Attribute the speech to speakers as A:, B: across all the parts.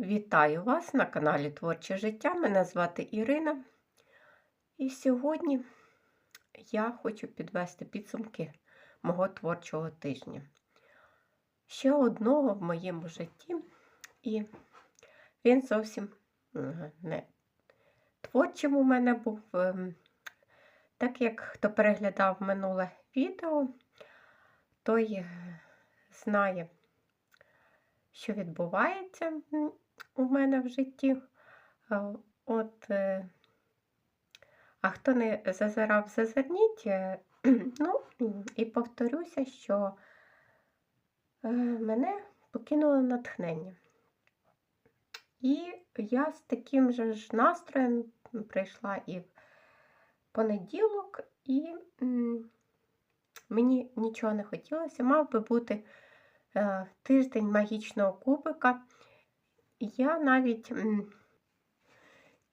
A: Вітаю вас на каналі Творче життя. Мене звати Ірина. І сьогодні я хочу підвести підсумки мого творчого тижня. Ще одного в моєму житті, і він зовсім е, не творчим у мене був. Ем, Так як хто переглядав минуле відео, той е, знає, що відбувається у мене в житті. Е, От, е, а хто не зазирав, зазирніть. Е, Ну, і повторюся, що мене покинуло натхнення. І я з таким же ж настроєм прийшла і в понеділок, і мені нічого не хотілося. Мав би бути тиждень магічного кубика. Я навіть,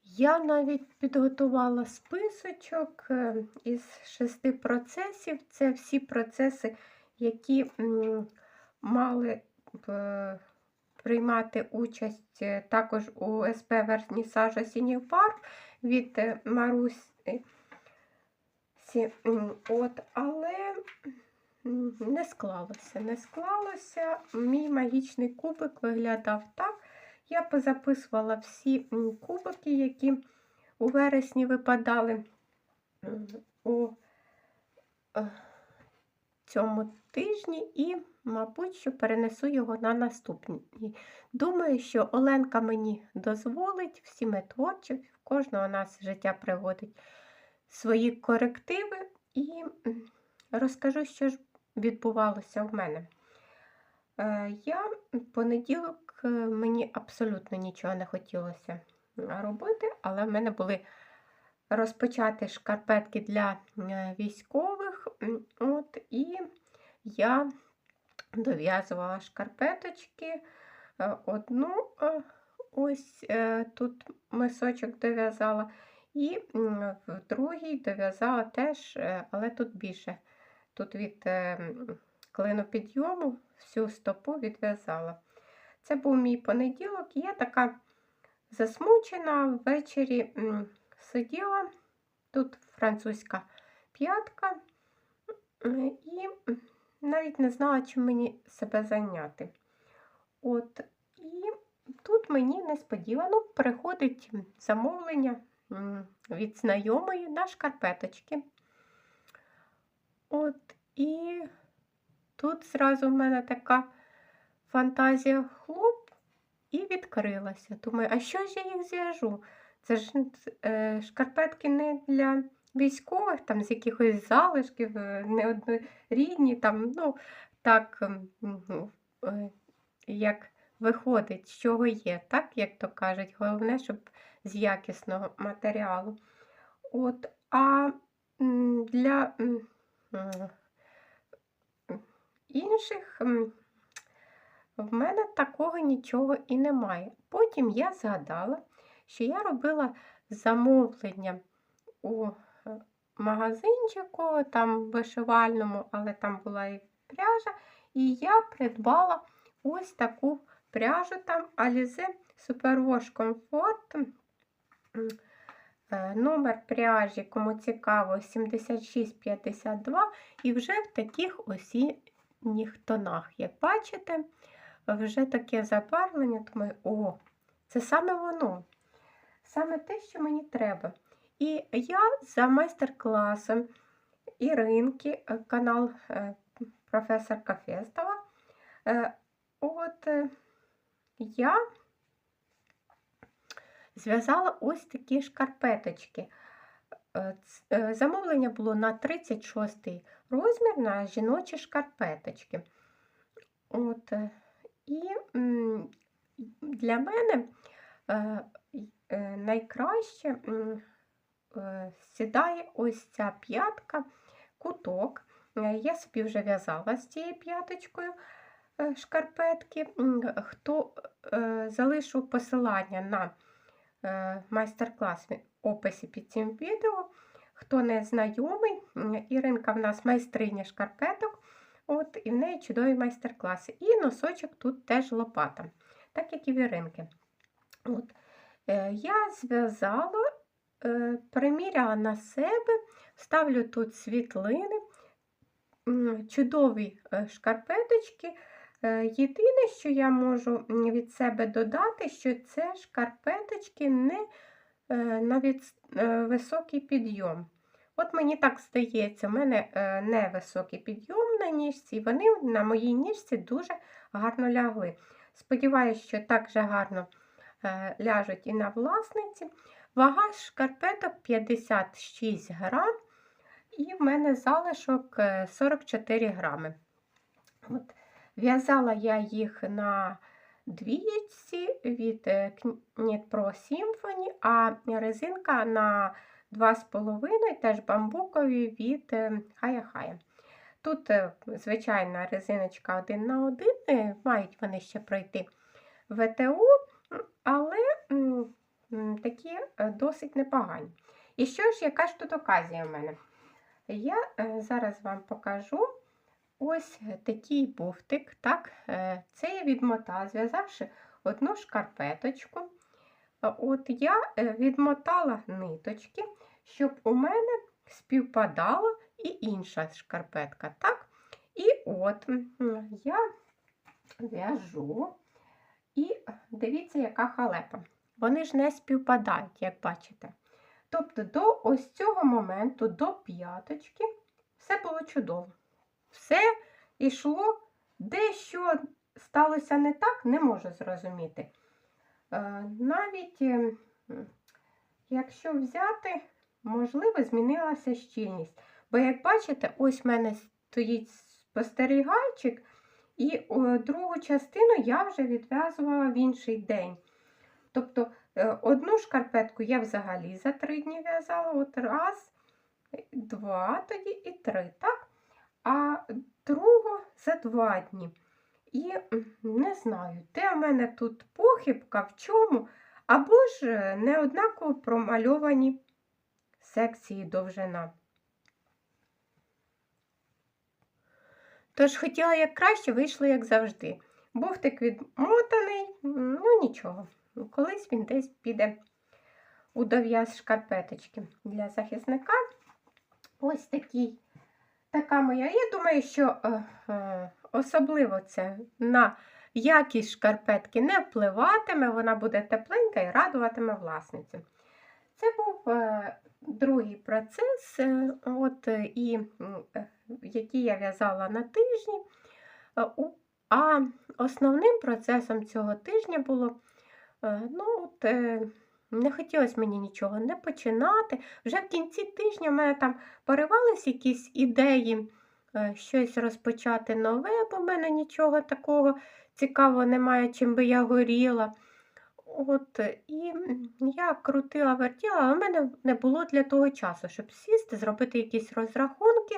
A: я навіть підготувала списочок е, із шести процесів. Це всі процеси, які мали б, е, приймати участь е, також у СП Вернісаж осінніх барв від е, Марусі. От, але не склалося. Не склалося. Мій магічний кубик виглядав так. Я позаписувала всі кубики, які у вересні випадали у е, цьому тижні, і, мабуть, що перенесу його на наступний. Думаю, що Оленка мені дозволить, всі ми творчі, в кожного нас життя приводить свої корективи і розкажу, що ж відбувалося в мене. Е, Я понеділок е, мені абсолютно нічого не хотілося робити, але в мене були розпочаті шкарпетки для е, військових. От, і я дов'язувала шкарпеточки. Е, Одну ось тут мисочок дов'язала, і в другій дов'язала теж, але тут більше. Тут від клину підйому всю стопу відв'язала. Це був мій понеділок, я така засмучена ввечері м, сиділа. Тут французька п'ятка, і навіть не знала, чим мені себе зайняти. От, і тут мені несподівано приходить замовлення від знайомої на шкарпеточки. От, і тут зразу в мене така фантазія хлоп і відкрилася. Думаю, а що ж я їх зв'яжу? Це ж е, шкарпетки не для військових, там з якихось залишків, е, не однорідні, там, ну, так, м, е, як виходить, з чого є, так, як то кажуть. Головне, щоб з якісного матеріалу. От, а для інших в мене такого нічого і немає. Потім я згадала, що я робила замовлення у е, магазинчику, там вишивальному, але там була і пряжа, і я придбала ось таку пряжу там Alize Superwash Comfort. Е, Номер пряжі, кому цікаво, 7652, і вже в таких осінніх тонах. Як бачите, вже таке забарвлення, думаю, о, це саме воно, саме те, що мені треба. І я за майстер-класом Іринки, е, канал е, професорка Фестова, е, от я зв'язала ось такі шкарпеточки. Замовлення було на 36 розмір на жіночі шкарпеточки. От, е, і для мене е, е, найкраще сідає ось ця п'ятка, куток. Я собі вже в'язала з цією п'яточкою шкарпетки. Хто залишу посилання на майстер-клас в описі під цим відео. Хто не знайомий, Іринка в нас майстриня шкарпеток. От, і в неї чудові майстер-класи. І носочок тут теж лопата, так як і в Іринки. От. Е, Я зв'язала, е, приміряла на себе, ставлю тут світлини, чудові е, шкарпеточки. Єдине, що я можу від себе додати, що це шкарпеточки не е, на від- е, високий підйом. От мені так здається, в мене е, не високий підйом на ніжці, і вони на моїй ніжці дуже гарно лягли. Сподіваюсь, що так же гарно ляжуть і на власниці. Вага шкарпеток 56 грам, і в мене залишок е, 44 грами. От. В'язала я їх на двієчці від е, Knit Pro Symphony, а резинка на 2,5 теж бамбукові від е, Хая Хая. Тут е, звичайна резиночка один на один, е, мають вони ще пройти ВТУ, але такі е, досить непогані. І що ж, яка ж тут оказія в мене? Я е, зараз вам покажу ось такий буфтик. Так? е, Це я відмотала, зв'язавши одну шкарпеточку. Е, От я е, відмотала ниточки, щоб у мене співпадала і інша шкарпетка. Так? І от я в'яжу, і дивіться, яка халепа. Вони ж не співпадають, як бачите. Тобто до ось цього моменту, до п'яточки, все було чудово. Все йшло, дещо сталося не так, не можу зрозуміти. Е, Навіть е, якщо взяти, можливо, змінилася щільність. Бо, як бачите, ось в мене стоїть спостерігайчик, і другу частину я вже відв'язувала в інший день. Тобто е, одну шкарпетку я взагалі за три дні в'язала, от раз, два тоді і три, так? А другу за два дні. І не знаю, де в мене тут похибка, в чому, або ж е, неоднаково промальовані секції довжина. Тож хотіла як краще, вийшло як завжди. Буфтик відмотаний, ну нічого. Колись він десь піде у дов'яз шкарпеточки для захисника. Ось такий, така моя. Я думаю, що е, е, особливо це на якість шкарпетки не впливатиме, вона буде тепленька і радуватиме власницю. Це був е, другий процес, який я в'язала на тижні. А основним процесом цього тижня було, ну, от, не хотілося мені нічого не починати. Вже в кінці тижня в мене там поривались якісь ідеї, е, щось розпочати нове, бо в мене нічого такого цікавого немає, чим би я горіла. От, і я крутила, вертіла, але в мене не було для того часу, щоб сісти, зробити якісь розрахунки.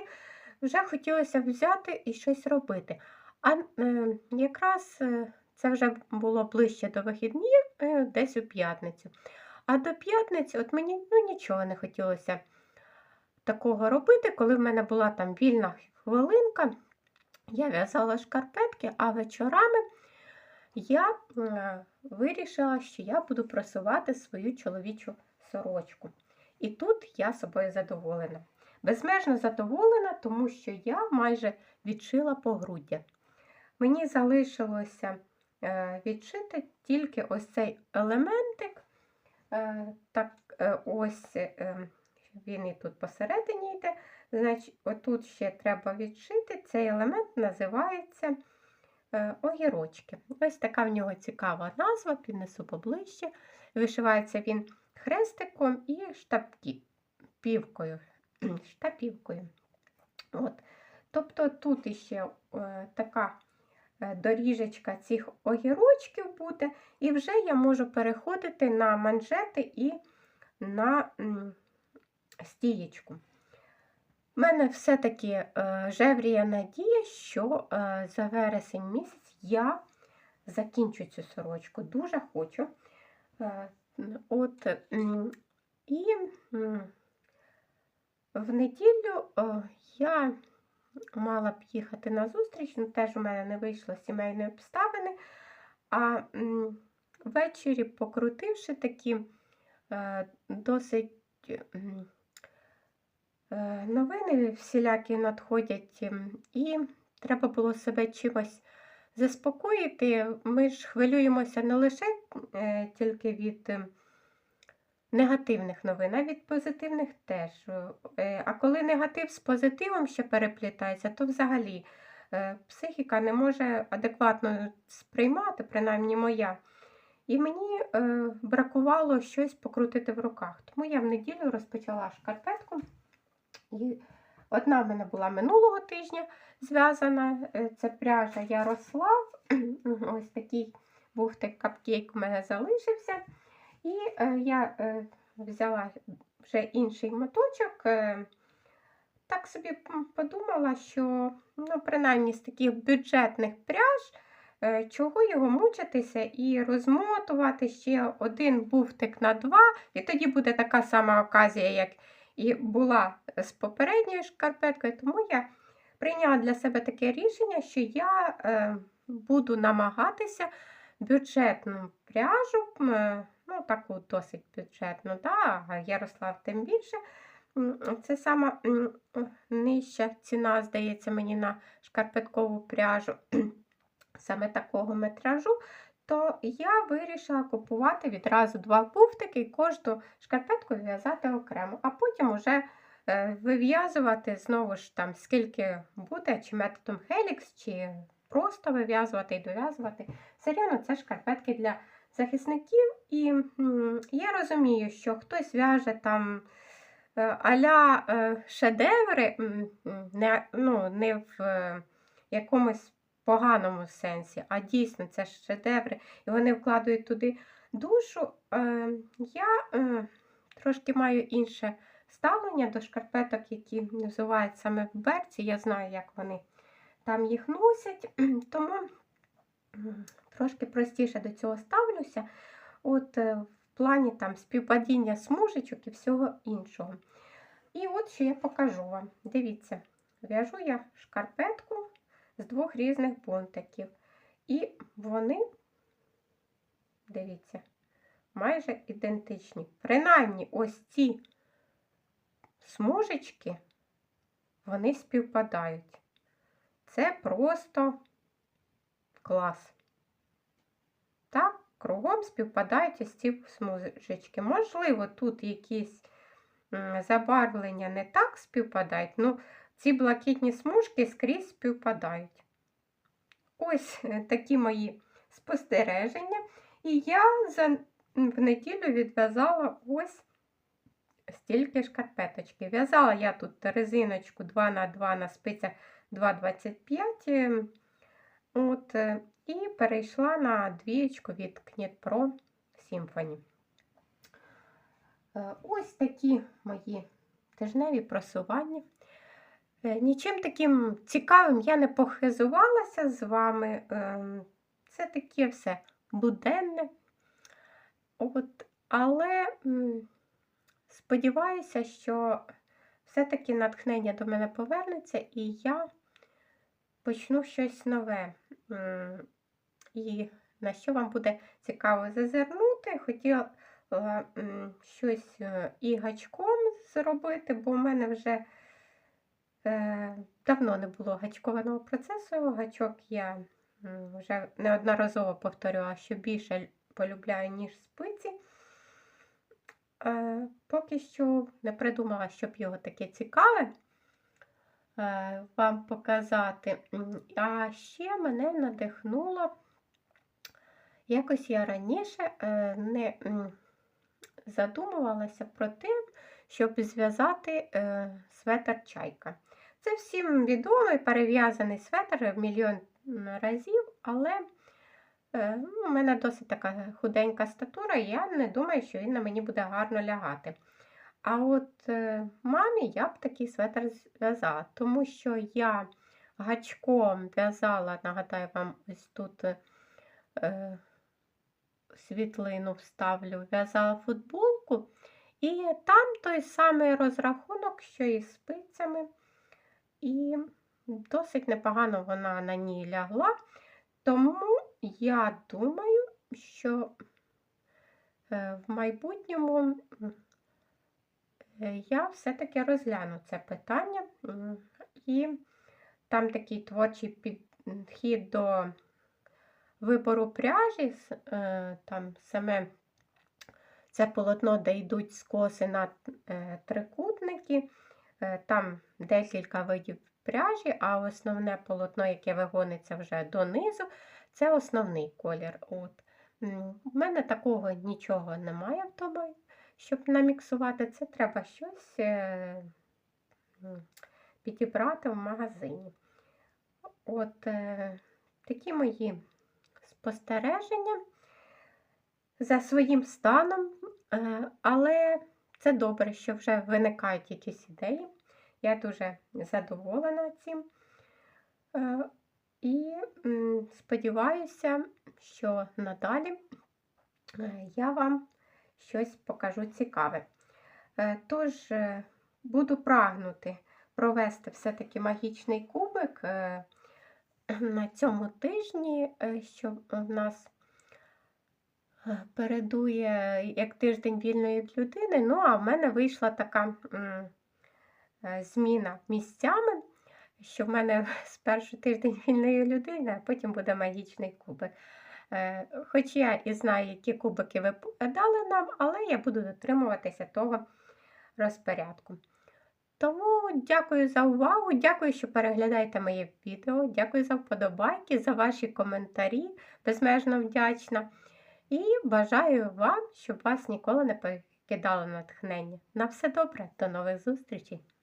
A: Вже хотілося взяти і щось робити. А е, якраз е, це вже було ближче до вихіднів, е, десь у п'ятницю. А до п'ятниці от мені ну, нічого не хотілося такого робити, коли в мене була там вільна хвилинка. Я в'язала шкарпетки, а вечорами я е, вирішила, що я буду просувати свою чоловічу сорочку. І тут я собою задоволена. Безмежно задоволена, тому що я майже відшила погруддя. Мені залишилося е, відшити тільки ось цей елементик. Е, так, е, ось е, він і тут посередині йде. Значить, отут ще треба відшити. Цей елемент називається огірочки. Ось така в нього цікава назва, піднесу поближче. Вишивається він хрестиком і штапівкою. штапівкою. От. Тобто тут іще така доріжечка цих огірочків буде, і вже я можу переходити на манжети і на стієчку. У мене все-таки е, жевріє надія, що е, за вересень місяць я закінчу цю сорочку. Дуже хочу. Е, от, і в неділю е, я мала б їхати на зустріч, ну теж у мене не вийшло сімейної обставини. А ввечері, покрутивши такі е, досить е, новини всілякі надходять, і треба було себе чимось заспокоїти. Ми ж хвилюємося не лише е, тільки від негативних новин, а від позитивних теж. Е, А коли негатив з позитивом ще переплітається, то взагалі е, психіка не може адекватно сприймати, принаймні моя. І мені е, бракувало щось покрутити в руках. Тому я в неділю розпочала шкарпетку. І одна в мене була минулого тижня зв'язана. е, Це пряжа Ярослав. Ось такий був так капкейк у мене залишився. І е, я е, взяла вже інший моточок. Е, так собі подумала, що ну, принаймні з таких бюджетних пряж, чого його мучитися і розмотувати ще один буфтик на два, і тоді буде така сама оказія, як і була з попередньою шкарпеткою. Тому я прийняла для себе таке рішення, що я буду намагатися бюджетну пряжу, ну таку досить бюджетну, да, а Ярослав тим більше. Це сама нижча ціна, здається, мені на шкарпеткову пряжу саме такого метражу, то я вирішила купувати відразу два буфтики і кожну шкарпетку в'язати окремо, а потім уже е, вив'язувати знову ж там, скільки буде, чи методом Helix, чи просто вив'язувати і дов'язувати. Все рівно це шкарпетки для захисників. І я розумію, що хтось в'яже там е, аля е, шедеври, не, ну, не в е, якомусь поганому сенсі, а дійсно це шедеври, і вони вкладають туди душу. Я трошки маю інше ставлення до шкарпеток, які називають саме в берці. Я знаю, як вони там їх носять, тому трошки простіше до цього ставлюся. От е, в плані там співпадіння смужечок і всього іншого. І от що я покажу вам. Дивіться, в'яжу я шкарпетку з двох різних бунтиків. І вони, дивіться, майже ідентичні. Принаймні, ось ці смужечки, вони співпадають. Це просто клас. Так, кругом співпадають ось ці смужечки. Можливо, тут якісь забарвлення не так співпадають, ну, ці блакитні смужки скрізь співпадають. Ось е, такі мої спостереження. І я за, в неділю відв'язала ось стільки шкарпеточки. В'язала я тут резиночку 2х2 на спицях 2,25. От, е, І перейшла на двієчку від Knit Pro Symphony. Е, Ось такі мої тижневі просування. Е, Нічим таким цікавим я не похизувалася з вами. Ем, Це таке все буденне. От, але сподіваюся, що все-таки натхнення до мене повернеться, і я почну щось нове. І на що вам буде цікаво зазирнути, хотіла щось е, і гачком зробити, бо в мене вже е, давно не було гачкованого процесу. Гачок я вже неодноразово повторювала, що більше полюбляю, ніж спиці. Е, Поки що не придумала, щоб його таке цікаве вам показати. А ще мене надихнуло. Якось я раніше е, не задумувалася про те, щоб зв'язати е, светр чайка. Це всім відомий перев'язаний светр мільйон разів, але е, ну, у мене досить така худенька статура, і я не думаю, що він на мені буде гарно лягати. А от е, мамі я б такий светр зв'язала, тому що я гачком в'язала, нагадаю вам, ось тут е, світлину вставлю, в'язала футболку, і там той самий розрахунок, що і спицями. І досить непогано вона на ній лягла. Тому я думаю, що е, в майбутньому е, я все-таки розгляну це питання. І там такий творчий підхід до вибору пряжі, е, там саме це полотно, де йдуть скоси на е, трикутники, е, там декілька видів пряжі, а основне полотно, яке вигониться вже донизу, це основний колір. От. У мене такого нічого немає вдома, щоб наміксувати. Це треба щось е, підібрати в магазині. От е, такі мої спостереження за своїм станом, е, але це добре, що вже виникають якісь ідеї. Я дуже задоволена цим. І сподіваюся, що надалі я вам щось покажу цікаве. Е, Тож е, буду прагнути провести все-таки магічний кубик е, на цьому тижні, що в нас передує як тиждень вільної людини. Ну, а в мене вийшла така зміна місцями, що в мене спершу тиждень вільної людини, а потім буде магічний кубик. Е, Хоч я і знаю, які кубики ви дали нам, але я буду дотримуватися того розпорядку. Тому дякую за увагу, дякую, що переглядаєте моє відео, дякую за вподобайки, за ваші коментарі, безмежно вдячна. І бажаю вам, щоб вас ніколи не покидало натхнення. На все добре, до нових зустрічей!